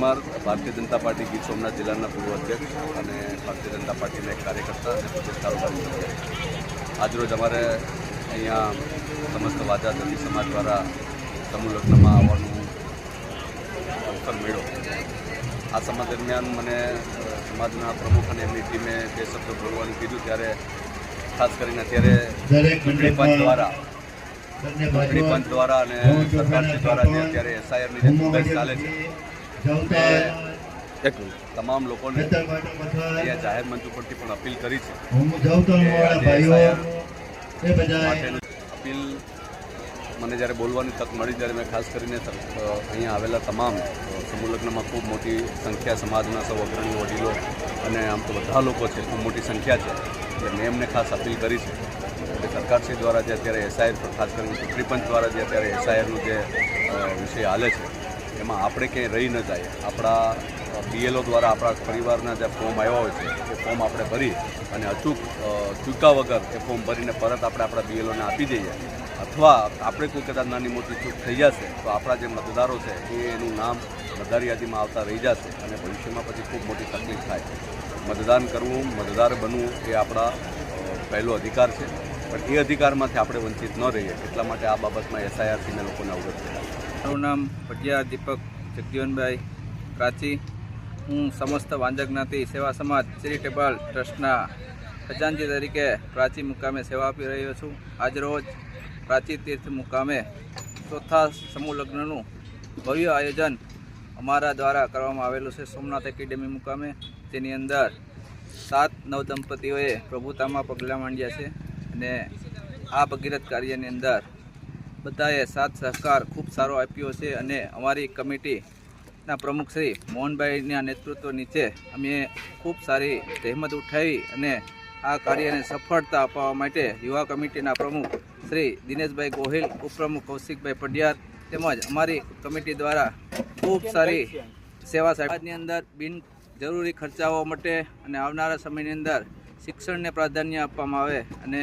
Parmar Bharatiya Janata party Gir Somnath જિલ્લાના પૂર્વ અધ્યક્ષ અને ભારતીય જનતા પાર્ટીના એક કાર્યકર્તા અને પ્રદેશ કારોબારી આજરોજ અમારે અહીંયા સમસ્ત વાજા દલિત સમાજ દ્વારા સમૂહ લગ્નમાં આવવાનું અવસર મળ્યો. આ સમય દરમિયાન મને સમાજના પ્રમુખ અને એમની ટીમે જે શબ્દો બોલવાનું કીધું ત્યારે ખાસ કરીને અત્યારે ચૂંટણી પંચ દ્વારા ચૂંટણી પંચ દ્વારા અને સરકાર દ્વારા જે અત્યારે એસઆઈઆરની જે ચાલે છે. તમામ લોકોને જાહેર મંચ ઉપરથી પણ અપીલ કરી છે. અપીલ મને જ્યારે બોલવાની તક મળી ત્યારે મેં ખાસ કરીને અહીંયા આવેલા તમામ સમુલગ્નમાં ખૂબ મોટી સંખ્યા સમાજના સૌ અગ્રણી વડીલો અને આમ તો બધા લોકો છે ખૂબ મોટી સંખ્યા છે. એટલે મેં એમને ખાસ અપીલ કરી છે. કે સરકારશ્રી દ્વારા જે અત્યારે એસઆઈઆર પર ખાસ કરીને ચૂંટણી પંચ દ્વારા જે અત્યારે એસઆઈઆરનું જે વિષય હાલે છે એમાં આપણે ક્યાંય રહી ન જાય. આપણા બીએલઓ દ્વારા આપણા પરિવારના જે ફોર્મ આવ્યા હોય છે, એ ફોર્મ આપણે ભરી અને અચૂક ચૂકા વગર એ ફોર્મ ભરીને પરત આપણે આપણા બીએલઓને આપી દઈએ. અથવા આપણે કોઈ કદાચ નાની મોટી ચૂક થઈ જશે, તો આપણા જે મતદારો છે, એ એનું નામ મતદાર યાદીમાં આવતા રહી જશે અને ભવિષ્યમાં પછી ખૂબ મોટી તકલીફ થાય. મતદાન કરવું, મતદાર બનવું એ આપણા પહેલો અધિકાર છે. પણ એ અધિકારમાંથી આપણે વંચિત ન રહીએ. એટલા માટે આ બાબતમાં એસઆઈઆરસીને લોકોને અવગત કર્યા મારું નામ ભટિયા દીપક જગજીવનભાઈ પ્રાચી. હું સમસ્ત વાંજા જ્ઞાતિ સેવા સમાજ ચેરિટેબલ ટ્રસ્ટના ખજાનજી તરીકે પ્રાચી મુકામે સેવા આપી રહ્યો છું. આજરોજ પ્રાચી તીર્થ મુકામે ચોથા સમૂહ લગ્નનું ભવ્ય આયોજન અમારા દ્વારા કરવામાં આવેલું છે. સોમનાથ એકેડેમી મુકામે. તેની અંદર સાત નવ દંપતીઓએ પ્રભુતામાં પગલાં માંડ્યા છે. અને આ ભગીરથ કાર્યની અંદર બધાએ સાથ સહકાર, ખૂબ સારો આપ્યો છે અને અમારી કમિટીના પ્રમુખ શ્રી મોહનભાઈના નેતૃત્વ નીચે અમે ખૂબ સારી જહેમત ઉઠાવી અને આ કાર્યને સફળતા અપાવવા માટે યુવા કમિટીના પ્રમુખ શ્રી દિનેશભાઈ ગોહિલ, ઉપપ્રમુખ કૌશિકભાઈ પડિયાર તેમજ અમારી કમિટી દ્વારા ખૂબ સારી સેવા સાહેબની અંદર બિન જરૂરી ખર્ચાઓ માટે અને આવનારા સમયની અંદર શિક્ષણને પ્રાધાન્ય આપવામાં આવે અને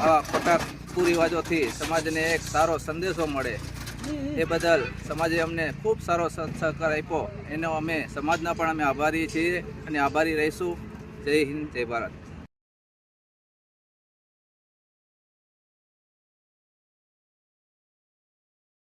આવા ખોટા કુરિવાજોથી સમાજને એક સારો સંદેશો મળે. એ બદલ સમાજે અમને ખૂબ સારો સહકાર આપ્યો. એનો અમે સમાજના પણ અમે આભારી છીએ અને આભારી રહીશું. જય હિન્દ, જય ભારત.